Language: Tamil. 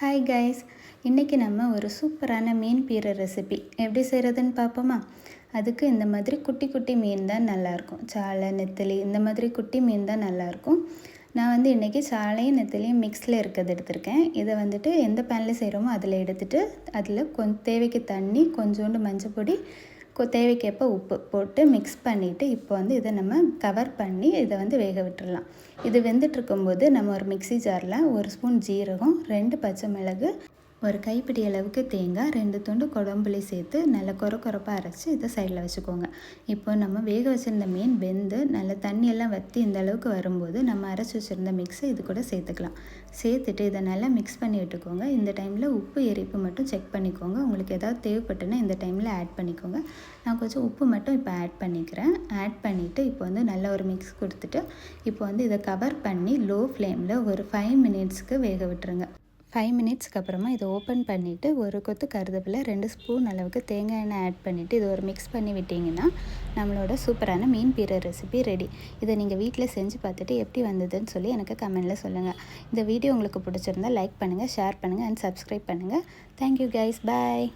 ஹாய் கைஸ் இன்றைக்கி நம்ம ஒரு சூப்பரான மீன் பீரை ரெசிபி எப்படி செய்கிறதுன்னு பார்ப்போமா? அதுக்கு இந்த மாதிரி குட்டி குட்டி மீன் தான் நல்லாயிருக்கும். சாலை நெத்திலி இந்த மாதிரி குட்டி மீன் தான் நல்லாயிருக்கும். நான் வந்து இன்றைக்கி சாலையும் நெத்திலையும் மிக்ஸில் இருக்கிறது எடுத்திருக்கேன். இதை வந்துட்டு எந்த பேனில் செய்கிறோமோ அதில் எடுத்துகிட்டு அதில் கொஞ்சம் தேவைக்கு தண்ணி கொஞ்சோண்டு மஞ்சள் பொடி தேவைக்கேற்ப உப்பு போட்டு மிக்ஸ் பண்ணிவிட்டு இப்போ வந்து இதை நம்ம கவர் பண்ணி இதை வந்து வேக விட்டுடலாம் இது வெந்துட்டுருக்கும்போது நம்ம ஒரு மிக்சி ஜாரில் ஒரு ஸ்பூன் ஜீரகம் ரெண்டு பச்சை மிளகு ஒரு கைப்பிடி அளவுக்கு தேங்காய் ரெண்டு துண்டு குடம்புளி சேர்த்து நல்லா கொர கொரப்பாக அரைச்சி இதை சைடில் வச்சுக்கோங்க. இப்போ நம்ம வேக வச்சுருந்த மீன் வெந்து நல்ல தண்ணியெல்லாம் வற்றி இந்த அளவுக்கு வரும்போது நம்ம அரைச்சி வச்சுருந்த மிக்ஸை இது கூட சேர்த்துக்கலாம். சேர்த்துட்டு இதை நல்லா மிக்ஸ் பண்ணி விட்டுக்கோங்க. இந்த டைமில் உப்பு எரிப்பு மட்டும் செக் பண்ணிக்கோங்க. உங்களுக்கு ஏதாவது தேவைப்பட்டுன்னா இந்த டைமில் ஆட் பண்ணிக்கோங்க. நான் கொஞ்சம் உப்பு மட்டும் இப்போ ஆட் பண்ணிக்கிறேன். ஆட் பண்ணிவிட்டு இப்போ வந்து நல்ல ஒரு மிக்ஸ் கொடுத்துட்டு இப்போ வந்து இதை கவர் பண்ணி லோ ஃப்ளேமில் ஒரு ஃபைவ் மினிட்ஸ்க்கு வேக விட்டுருங்க. ஃபைவ் மினிட்ஸ்க்கு அப்புறமா இதை ஓப்பன் பண்ணிவிட்டு ஒரு கொத்து கருதப்பில் ரெண்டு ஸ்பூன் அளவுக்கு தேங்காய் எண்ணெய் ஆட் பண்ணிவிட்டு இது ஒரு மிக்ஸ் பண்ணி விட்டிங்கன்னா நம்மளோட சூப்பரான மீன் பீரை ரெசிபி ரெடி இதை நீங்கள் வீட்டில் செஞ்சு பார்த்துட்டு எப்படி வந்ததுன்னு சொல்லி எனக்கு கமெண்டில் சொல்லுங்கள் இந்த வீடியோ உங்களுக்கு பிடிச்சிருந்தா லைக் பண்ணுங்கள் ஷேர் பண்ணுங்கள் அண்ட் சப்ஸ்கிரைப் பண்ணுங்கள் தேங்க்யூ கைஸ் பாய்